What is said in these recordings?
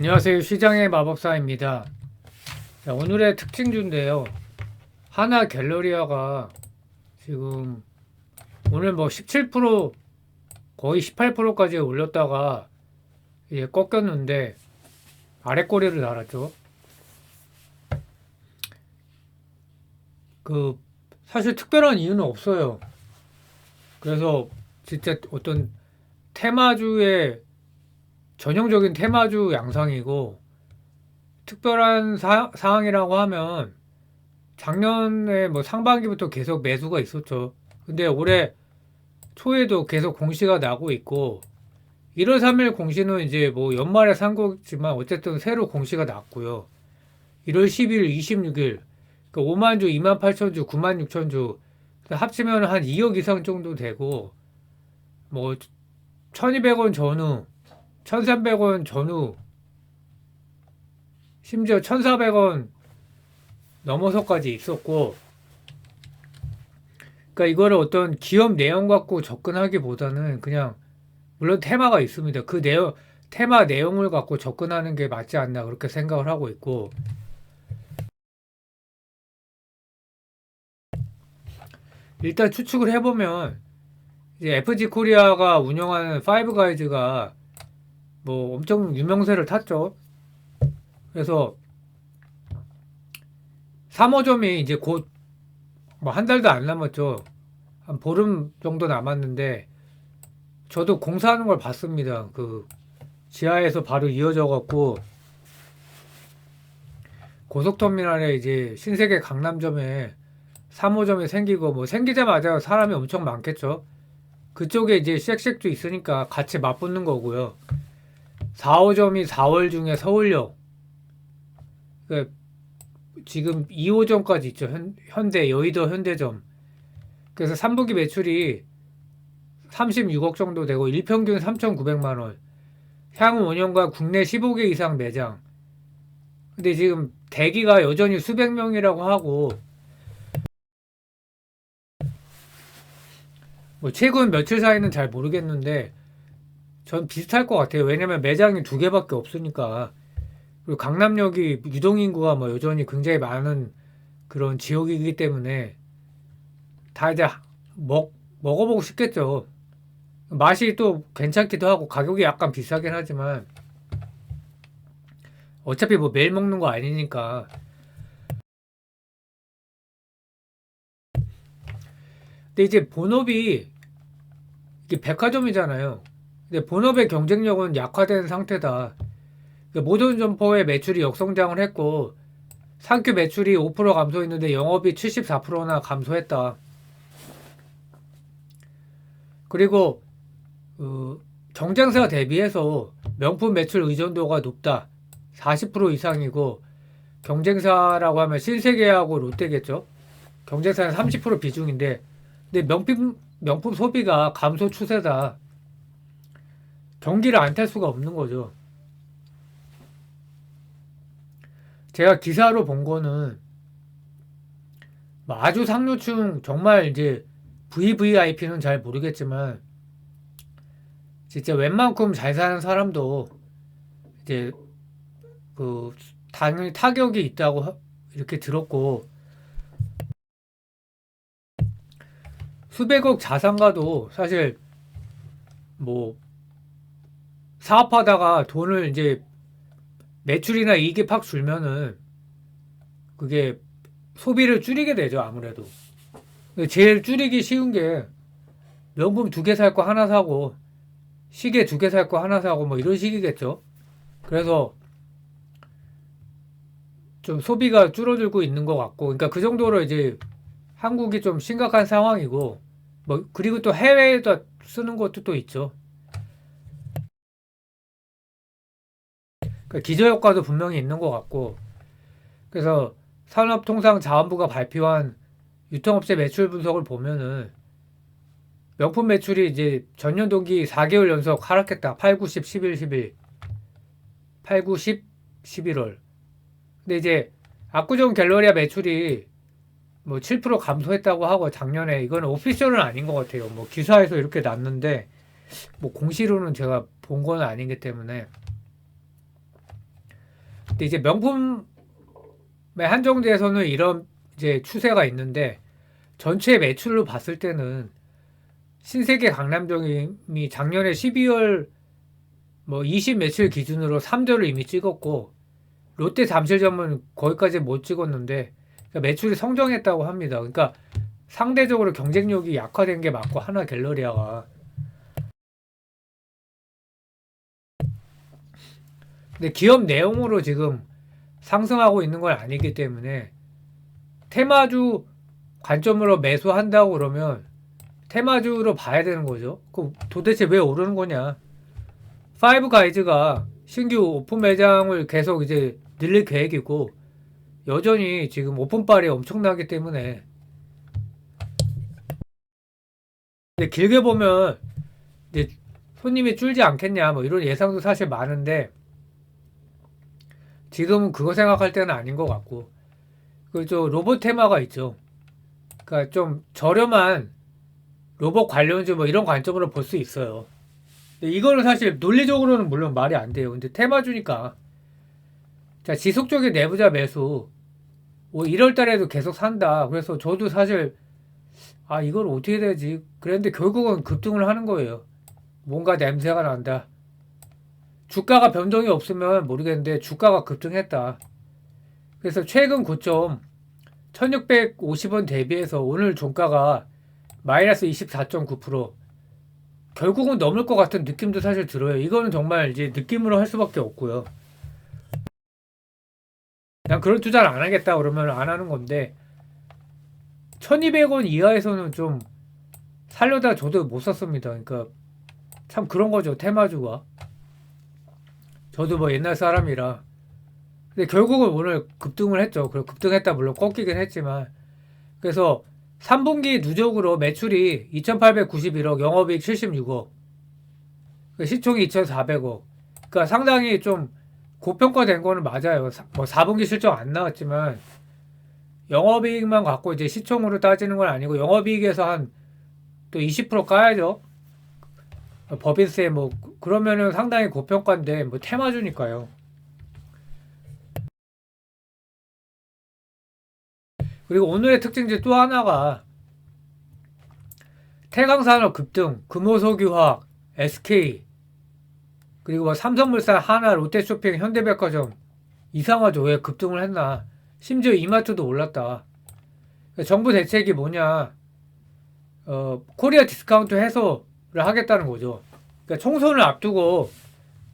안녕하세요. 시장의 마법사입니다. 자, 오늘의 특징주인데요. 하나 갤러리아가 지금 오늘 뭐 17% 거의 18%까지 올렸다가 이제 꺾였는데 아래 꼬리를 달았죠. 그 사실 특별한 이유는 없어요. 그래서 진짜 어떤 테마주의 전형적인 테마주 양상이고 특별한 사, 사항이라고 하면 작년에 뭐 상반기부터 계속 매수가 있었죠. 근데 올해 초에도 계속 공시가 나고 있고 1월 3일 공시는 이제 뭐 연말에 산 거지만 어쨌든 새로 공시가 났고요. 1월 10일, 26일 그 5만 주, 2만 8천 주, 9만 6천 주 합치면 한 2억 이상 정도 되고 뭐 1200원 전후 1,300원 전후 심지어 1,400원 넘어서까지 있었고 그러니까 이거를 어떤 기업 내용 갖고 접근하기보다는 그냥 물론 테마가 있습니다. 그 내용 테마 내용을 갖고 접근하는 게 맞지 않나 그렇게 생각을 하고 있고 일단 추측을 해보면 이제 FG 코리아가 운영하는 파이브 가이즈가 뭐 엄청 유명세를 탔죠. 그래서 3호점이 이제 곧 뭐 한 달도 안 남았죠. 한 보름 정도 남았는데 저도 공사하는 걸 봤습니다. 그 지하에서 바로 이어져 갖고 고속터미널에 이제 신세계 강남점에 3호점이 생기고 뭐 생기자마자 사람이 엄청 많겠죠. 그쪽에 이제 쉑쉑도 있으니까 같이 맞붙는 거고요. 4호점이 4월 중에 서울역. 그러니까 지금 2호점까지 있죠. 현, 현대, 여의도 현대점. 그래서 3분기 매출이 36억 정도 되고 일평균 3,900만 원. 향후 5년간 국내 15개 이상 매장. 근데 지금 대기가 여전히 수백 명이라고 하고 뭐 최근 며칠 사이는 잘 모르겠는데 전 비슷할 것 같아요. 왜냐면 매장이 두 개밖에 없으니까. 그리고 강남역이 유동인구가 뭐 여전히 굉장히 많은 그런 지역이기 때문에 다 이제 먹, 먹어보고 싶겠죠. 맛이 또 괜찮기도 하고 가격이 약간 비싸긴 하지만 어차피 뭐 매일 먹는 거 아니니까. 근데 이제 본업이 이게 백화점이잖아요. 근데 본업의 경쟁력은 약화된 상태다. 그러니까 모든 점포의 매출이 역성장을 했고 상큐 매출이 5% 감소했는데 영업이 74%나 감소했다. 그리고 어, 경쟁사 대비해서 명품 매출 의존도가 높다. 40% 이상이고 경쟁사라고 하면 신세계하고 롯데겠죠. 경쟁사는 30% 비중인데 근데 명품 명품 소비가 감소 추세다. 경기를 안 탈 수가 없는 거죠. 제가 기사로 본 거는 뭐 아주 상류층 정말 이제 VVIP는 잘 모르겠지만 진짜 웬만큼 잘 사는 사람도 이제 그 당연히 타격이 있다고 이렇게 들었고 수백억 자산가도 사실 뭐 사업하다가 돈을 이제 매출이나 이익이 팍 줄면은 그게 소비를 줄이게 되죠 아무래도. 제일 줄이기 쉬운 게 명품 두 개 살 거 하나 사고 시계 두 개 살 거 하나 사고 뭐 이런 식이겠죠. 그래서 좀 소비가 줄어들고 있는 것 같고 그러니까 그 정도로 이제 한국이 좀 심각한 상황이고 뭐 그리고 또 해외에다 쓰는 것도 또 있죠 그 기저효과도 분명히 있는 것 같고 그래서 산업통상자원부가 발표한 유통업체 매출 분석을 보면은 명품 매출이 이제 전년 동기 4개월 연속 하락했다. 8, 9, 10, 11, 11. 8, 9, 10, 11월. 근데 이제 압구정 갤러리아 매출이 뭐 7% 감소했다고 하고 작년에 이거는 오피셜은 아닌 것 같아요. 뭐 기사에서 이렇게 났는데 뭐 공시로는 제가 본 건 아니기 때문에 근데 이제 명품에 한정돼서는 이런 이제 추세가 있는데 전체 매출로 봤을 때는 신세계 강남점이 작년에 12월 뭐 20 며칠 기준으로 3조를 이미 찍었고 롯데 잠실점은 거기까지 못 찍었는데 그러니까 매출이 성장했다고 합니다. 그러니까 상대적으로 경쟁력이 약화된 게 맞고 하나 갤러리아가 근데 기업 내용으로 지금 상승하고 있는 건 아니기 때문에 테마주 관점으로 매수한다고 그러면 테마주로 봐야 되는 거죠. 그 도대체 왜 오르는 거냐? 파이브 가이즈가 신규 오픈 매장을 계속 이제 늘릴 계획이고 여전히 지금 오픈빨이 엄청나기 때문에 근데 길게 보면 이제 손님이 줄지 않겠냐 뭐 이런 예상도 사실 많은데 지금은 그거 생각할 때는 아닌 것 같고 그 저 로봇 테마가 있죠. 그러니까 좀 저렴한 로봇 관련주 뭐 이런 관점으로 볼 수 있어요. 근데 이거는 사실 논리적으로는 물론 말이 안 돼요. 근데 테마주니까 자 지속적인 내부자 매수 뭐 1월 달에도 계속 산다. 그래서 저도 사실 아 이걸 어떻게 되지? 그랬는데 결국은 급등을 하는 거예요. 뭔가 냄새가 난다. 주가가 변동이 없으면 모르겠는데 주가가 급등했다. 그래서 최근 고점 1650원 대비해서 오늘 종가가 마이너스 24.9% 결국은 넘을 것 같은 느낌도 사실 들어요. 이거는 정말 이제 느낌으로 할 수밖에 없고요. 난 그런 투자를 안 하겠다 그러면 안 하는 건데 1200원 이하에서는 좀 살려다 저도 못 샀습니다. 그러니까 참 그런 거죠. 테마주가. 저도 뭐 옛날 사람이라. 근데 결국은 오늘 급등을 했죠. 그리고 급등했다 물론 꺾이긴 했지만. 그래서 3분기 누적으로 매출이 2,891억, 영업이익 76억, 그 시총이 2,400억. 그러니까 상당히 좀 고평가된 거는 맞아요. 사- 뭐 4분기 실적 안 나왔지만 영업이익만 갖고 이제 시총으로 따지는 건 아니고 영업이익에서 한 또 20% 까야죠. 법인세 뭐 그러면은 상당히 고평가인데 뭐 테마주니까요. 그리고 오늘의 특징 또 하나가 태강산업 급등, 금호석유화학, SK 그리고 뭐 삼성물산, 하나, 롯데쇼핑, 현대백화점 이상하죠. 왜 급등을 했나? 심지어 이마트도 올랐다. 그러니까 정부 대책이 뭐냐? 어, 코리아 디스카운트 해소를 하겠다는 거죠. 그러니까 총선을 앞두고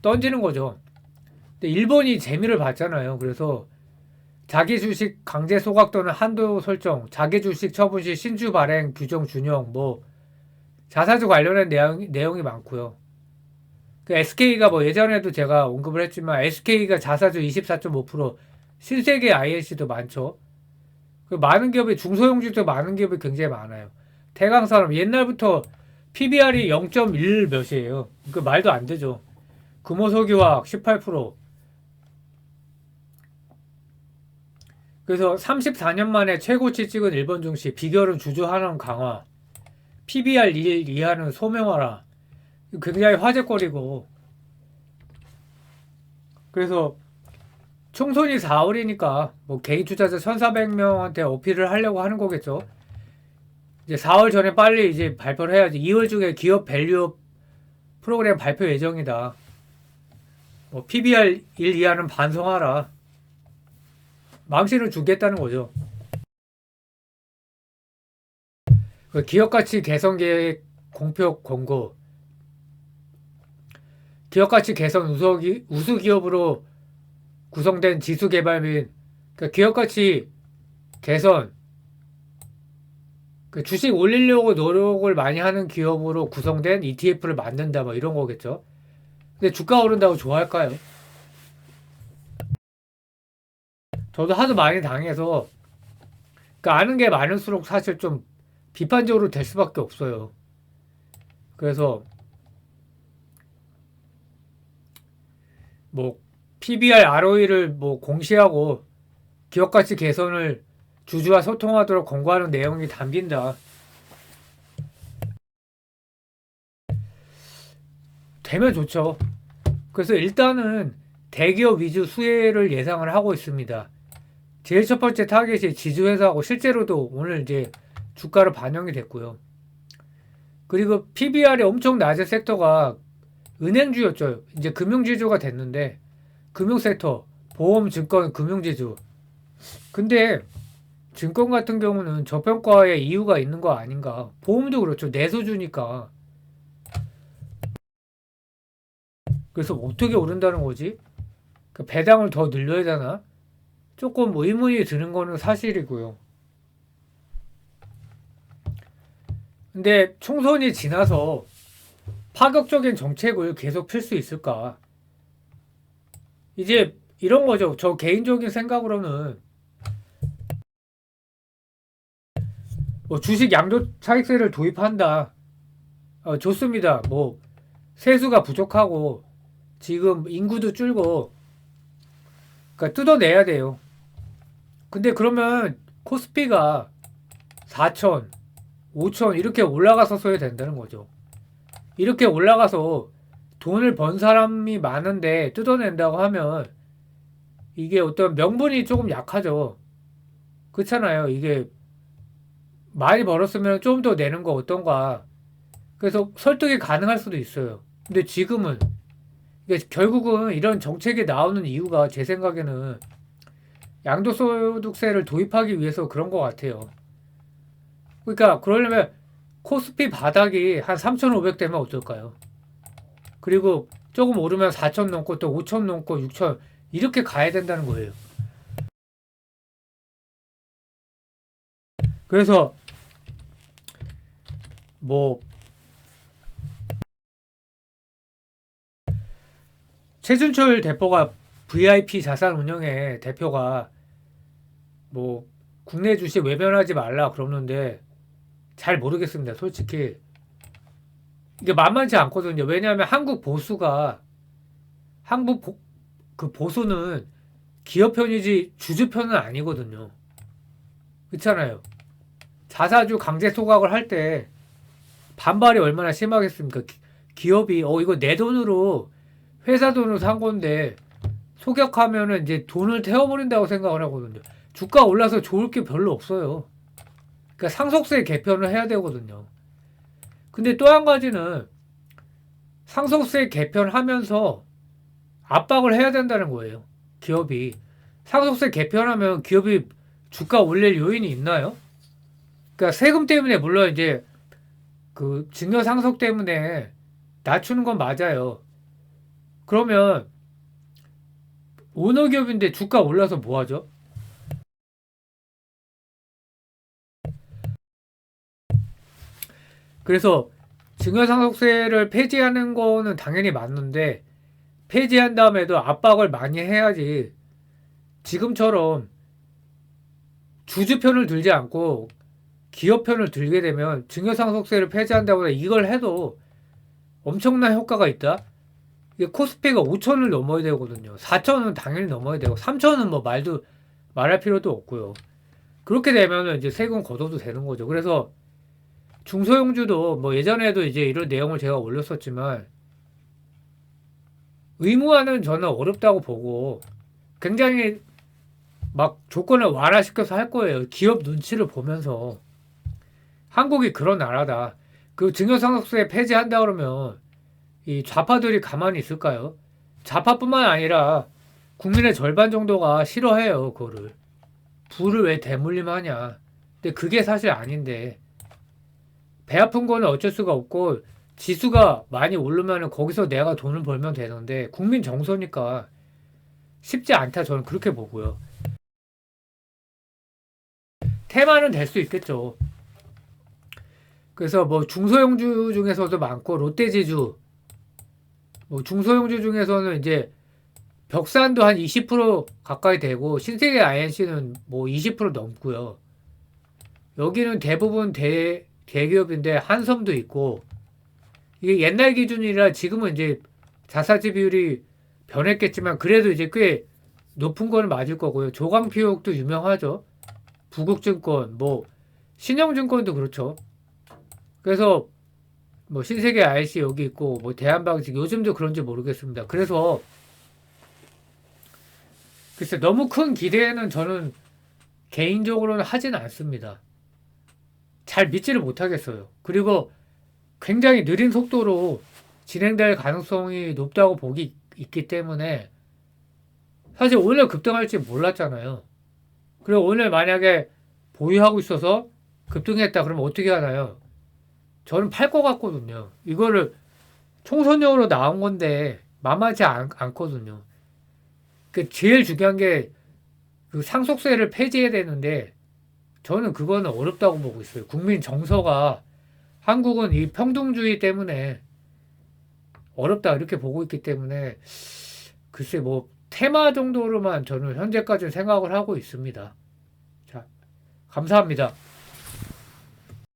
던지는 거죠. 근데 일본이 재미를 봤잖아요. 그래서 자기 주식 강제 소각 또는 한도 설정, 자기 주식 처분 시 신주 발행 규정 준용, 뭐 자사주 관련된 내용, 내용이 많고요. 그 SK가 뭐 예전에도 제가 언급을 했지만 SK가 자사주 24.5%, 신세계 INC도 많죠. 그 많은 기업이 중소형주도 많은 기업이 굉장히 많아요. 대강산업 옛날부터 PBR이 0.1 몇이에요. 그 말도 안 되죠. 금호석유화학 18%. 그래서 34년 만에 최고치 찍은 일본 증시 비결은 주주 환원 강화. PBR 1 이하는 소명화라. 굉장히 화제거리고. 그래서 총선이 4월이니까 뭐 개인 투자자 1,400명한테 어필을 하려고 하는 거겠죠. 이제 4월 전에 빨리 이제 발표를 해야지. 2월 중에 기업 밸류 프로그램 발표 예정이다. 뭐 PBR 1 이하는 반성하라. 망신을 주겠다는 거죠. 그 기업 가치 개선 계획 공표 권고. 기업 가치 개선 우수, 기, 우수 기업으로 구성된 지수 개발 및 그러니까 기업 가치 개선 그 주식 올리려고 노력을 많이 하는 기업으로 구성된 ETF를 만든다 뭐 이런 거겠죠. 근데 주가 오른다고 좋아할까요? 저도 하도 많이 당해서 그러니까 아는 게 많을수록 사실 좀 비판적으로 될 수밖에 없어요. 그래서 뭐 PBR, ROE를 뭐 공시하고 기업 가치 개선을 주주와 소통하도록 권고하는 내용이 담긴다. 되면 좋죠. 그래서 일단은 대기업 위주 수혜를 예상을 하고 있습니다. 제일 첫 번째 타겟이 지주회사하고 실제로도 오늘 이제 주가로 반영이 됐고요. 그리고 PBR이 엄청 낮은 섹터가 은행주였죠. 이제 금융지주가 됐는데 금융 섹터, 보험, 증권, 금융지주. 근데 증권 같은 경우는 저평가의 이유가 있는 거 아닌가? 보험도 그렇죠. 내수주니까. 그래서 어떻게 오른다는 거지? 그 배당을 더 늘려야 되나? 조금 의문이 드는 거는 사실이고요. 근데 총선이 지나서 파격적인 정책을 계속 펼수 있을까? 이제 이런 거죠. 저 개인적인 생각으로는 뭐 주식 양도 차익세를 도입한다. 어, 좋습니다. 뭐 세수가 부족하고 지금 인구도 줄고 그러니까 뜯어내야 돼요. 근데 그러면 코스피가 4천, 5천 이렇게 올라가서 써야 된다는 거죠. 이렇게 올라가서 돈을 번 사람이 많은데 뜯어낸다고 하면 이게 어떤 명분이 조금 약하죠. 그렇잖아요. 이게 많이 벌었으면 좀 더 내는 거 어떤가. 그래서 설득이 가능할 수도 있어요. 근데 지금은 이게 결국은 이런 정책이 나오는 이유가 제 생각에는 양도소득세를 도입하기 위해서 그런 것 같아요. 그러니까 그러려면 코스피 바닥이 한 3,500 되면 어떨까요? 그리고 조금 오르면 4,000 넘고 또 5,000 넘고 6,000 이렇게 가야 된다는 거예요. 그래서 뭐 최준철 대표가 VIP 자산 운영의 대표가 뭐 국내 주식 외면하지 말라 그러는데 잘 모르겠습니다. 솔직히 이게 만만치 않거든요. 왜냐하면 한국 보수가 한국 보, 그 보수는 기업 편이지 주주 편은 아니거든요. 그렇잖아요. 자사주 강제 소각을 할 때 반발이 얼마나 심하겠습니까? 기, 기업이 어 이거 내 돈으로 회사 돈으로 산 건데 소격하면은 이제 돈을 태워버린다고 생각을 하거든요. 주가 올라서 좋을 게 별로 없어요. 그러니까 상속세 개편을 해야 되거든요. 근데 또 한 가지는 상속세 개편하면서 압박을 해야 된다는 거예요. 기업이. 상속세 개편하면 기업이 주가 올릴 요인이 있나요? 그러니까 세금 때문에 물론 이제 그 증여 상속 때문에 낮추는 건 맞아요. 그러면 오너 기업인데 주가 올라서 뭐 하죠? 그래서 증여상속세를 폐지하는 거는 당연히 맞는데 폐지한 다음에도 압박을 많이 해야지 지금처럼 주주 편을 들지 않고 기업 편을 들게 되면 증여상속세를 폐지한다고 이걸 해도 엄청난 효과가 있다. 이게 코스피가 5천을 넘어야 되거든요. 4천은 당연히 넘어야 되고 3천은 뭐 말도 말할 필요도 없고요. 그렇게 되면은 이제 세금 걷어도 되는 거죠. 그래서 중소형주도 뭐 예전에도 이제 이런 내용을 제가 올렸었지만 의무화는 저는 어렵다고 보고 굉장히 막 조건을 완화시켜서 할 거예요. 기업 눈치를 보면서 한국이 그런 나라다. 그 증여상속세 폐지한다 그러면 이 좌파들이 가만히 있을까요? 좌파뿐만 아니라 국민의 절반 정도가 싫어해요, 그거를. 부를 왜 대물림하냐. 근데 그게 사실 아닌데 배 아픈 거는 어쩔 수가 없고 지수가 많이 오르면 거기서 내가 돈을 벌면 되는데 국민 정서니까 쉽지 않다 저는 그렇게 보고요. 테마는 될 수 있겠죠. 그래서 뭐 중소형주 중에서도 많고 롯데지주 뭐 중소형주 중에서는 이제 벽산도 한 20% 가까이 되고 신세계 INC는 뭐 20% 넘고요. 여기는 대부분 대 대기업인데 한섬도 있고 이게 옛날 기준이라 지금은 이제 자사지 비율이 변했겠지만 그래도 이제 꽤 높은 거는 맞을 거고요. 조광피옥도 유명하죠. 부국증권, 뭐 신영증권도 그렇죠. 그래서 뭐 신세계 IC 여기 있고 뭐 대한방식 요즘도 그런지 모르겠습니다. 그래서 글쎄 너무 큰 기대는 저는 개인적으로는 하진 않습니다. 잘 믿지를 못하겠어요. 그리고 굉장히 느린 속도로 진행될 가능성이 높다고 보기 있기 때문에 사실 오늘 급등할지 몰랐잖아요. 그리고 오늘 만약에 보유하고 있어서 급등했다 그러면 어떻게 하나요? 저는 팔 것 같거든요. 이거를 총선용으로 나온 건데 만만치 않, 않거든요. 그 제일 중요한 게 그 상속세를 폐지해야 되는데 저는 그거는 어렵다고 보고 있어요. 국민 정서가 한국은 이 평등주의 때문에 어렵다 이렇게 보고 있기 때문에 글쎄 뭐 테마 정도로만 저는 현재까지 생각을 하고 있습니다. 자, 감사합니다.